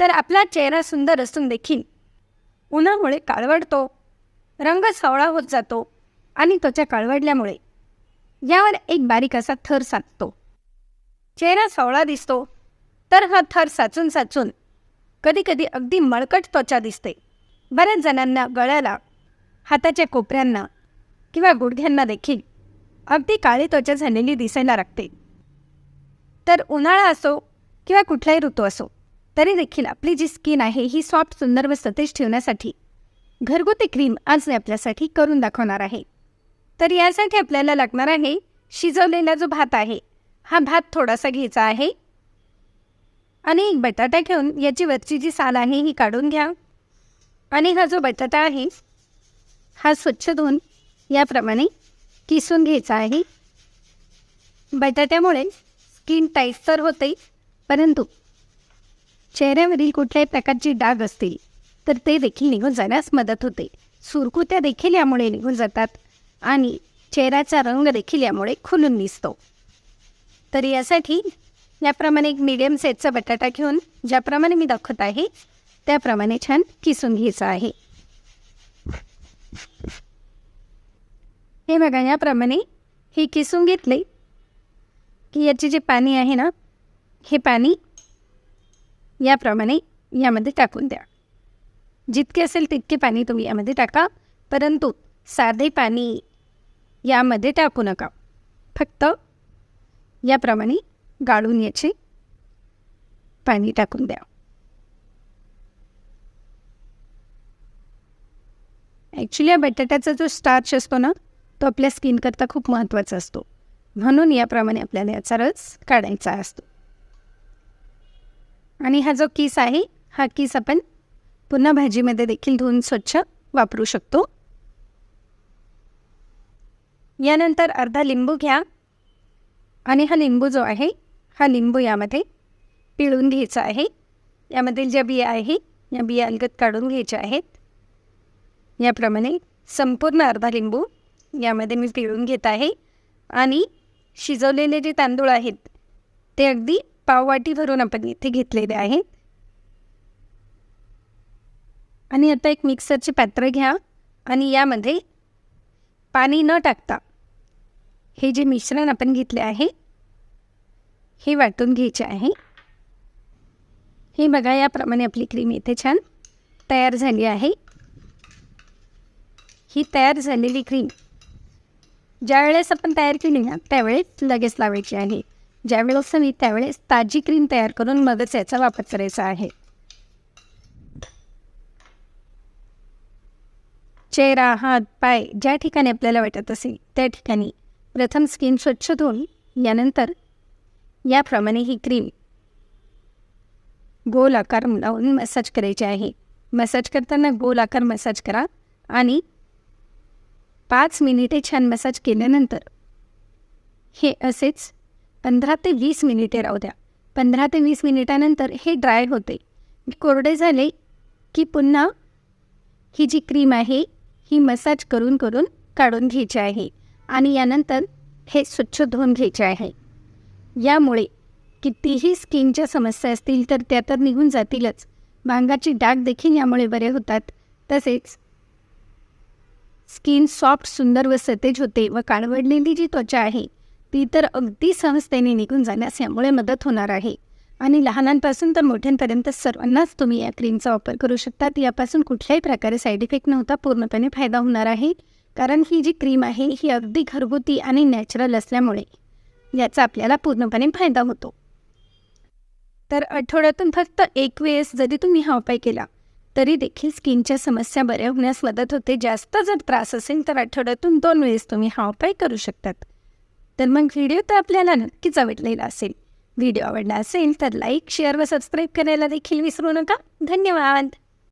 तर आपला चेहरा सुंदर असून देखील उन्हामुळे काळवडतो रंग सावळा होत जातो आणि त्वचा काळवडल्यामुळे यावर एक बारीक असा थर साचतो चेहरा सावळा दिसतो तर हा थर साचून साचून कधीकधी अगदी मळकट त्वचा दिसते. बऱ्याच जणांना गळ्याला हाताच्या कोपऱ्यांना किंवा गुडघ्यांना देखील अगदी काळी त्वचा झालेली दिसायला लागते. तर उन्हाळा असो किंवा कुठलाही ऋतू असो तरी देखील आपली जी स्किन आहे ही सॉफ्ट सुंदर व सतेज ठेवण्यासाठी घरगुती क्रीम आज मी आपल्यासाठी करून दाखवणार आहे. तर यासाठी आपल्याला लागणार आहे शिजवलेला जो भात आहे हा भात थोडासा घ्यायचा आहे. आणि एक बटाटा घेऊन याची वरची जी साल आहे ही काढून घ्या. आणि हा जो बटाटा आहे हा स्वच्छ धुवून याप्रमाणे किसून घ्यायचा आहे. बटाट्यामुळे स्किन टाईट तर होते परंतु चेहऱ्यावरील कुठल्याही प्रकारची डाग असतील तर ते देखील निघून जाण्यास मदत होते. सुरकुत्या देखील यामुळे निघून जातात आणि चेहऱ्याचा रंग देखील यामुळे खुलून दिसतो तर यासाठी याप्रमाणे एक मिडियम साईजचा बटाटा घेऊन ज्याप्रमाणे मी दाखवत आहे त्याप्रमाणे छान किसून घ्यायचं आहे. हे बघा याप्रमाणे हे किसून घेतले की याचे जे पाणी आहे ना हे पाणी याप्रमाणे यामध्ये टाकून द्या. जितके असेल तितके पाणी तुम्ही यामध्ये टाका. परंतु साधे पाणी यामध्ये टाकू नका. फक्त याप्रमाणे गाळून याचे पाणी टाकून द्या. ॲक्च्युली या बटाट्याचा जो स्टार्च असतो ना तो आपल्या स्किनकरता खूप महत्त्वाचा असतो. म्हणून याप्रमाणे आपल्याला याचा रस काढायचा असतो. आणि हा जो किस आहे हा किस आपण पुन्हा भाजीमध्ये देखील धुवून स्वच्छ वापरू शकतो. यानंतर अर्धा लिंबू घ्या. आणि हा लिंबू जो आहे हा लिंबू यामध्ये पिळून घ्यायचा आहे. यामधील ज्या बिया आहे या बिया अलगत काढून घ्यायच्या आहेत. याप्रमाणे संपूर्ण अर्धा लिंबू यामध्ये मी पिळून घेत आहे. आणि शिजवलेले जे तांदूळ आहेत ते अगदी पाववाटी भरून आपण इथे घेतलेले आहे. आणि आता एक मिक्सरचे पात्र घ्या आणि यामध्ये पाणी न टाकता हे जे मिश्रण आपण घेतले आहे हे वाटून घ्यायचे आहे. हे बघा याप्रमाणे आपली क्रीम इथे छान तयार झाली आहे. ही तयार झालेली क्रीम ज्यावेळेस आपण तयार केली ना त्यावेळेस लगेच लावायची आहे. ज्यावेळेस मी त्यावेळेस ताजी क्रीम तयार करून मगच याचा वापर करायचा आहे. चेहरा हात पाय ज्या ठिकाणी आपल्याला वाटत असेल त्या ठिकाणी. प्रथम स्किन स्वच्छ धुवून यानंतर याप्रमाणे ही क्रीम. गोल आकार लावून मसाज करायची आहे. मसाज करताना गोल आकार मसाज करा आणि पाच मिनिटे छान मसाज केल्यानंतर हे असेच पंधरा ते वीस मिनिटे राहू द्या. पंधरा ते वीस मिनिटानंतर हे ड्राय होते. कोरडे झाले की पुन्हा ही जी क्रीम आहे ही मसाज करून करून काढून घ्यायची आहे आणि यानंतर हे स्वच्छ धुवून घ्यायचे आहे. यामुळे कितीही स्किनच्या समस्या असतील तर त्या तर निघून जातीलच. भांगाची डाग देखील यामुळे बरे होतात. तसेच स्किन सॉफ्ट सुंदर व सतेज होते व काळवडलेली जी त्वचा आहे ती तर अगदी सहजतेने निघून जाण्यास यामुळे मदत होणार आहे. आणि लहानांपासून तर मोठ्यांपर्यंत सर्वांनाच तुम्ही या क्रीमचा वापर करू शकता. यापासून कुठल्याही प्रकारे साईड इफेक्ट नव्हता पूर्णपणे फायदा होणार आहे. कारण ही जी क्रीम आहे ही अगदी घरगुती आणि नॅचरल असल्यामुळे याचा आपल्याला पूर्णपणे फायदा होतो. तर आठवड्यातून फक्त एक वेळेस जरी तुम्ही हा उपाय केला तरी देखील स्किनच्या समस्या बऱ्या होण्यास मदत होते. जास्त जर त्रास असेल तर आठवड्यातून दोन वेळेस तुम्ही हा उपाय करू शकतात. तर मग व्हिडिओ तर आपल्याला नक्कीच आवडलेला असेल. व्हिडिओ आवडला असेल तर लाईक शेअर व सबस्क्राईब करायला देखील विसरू नका. धन्यवाद.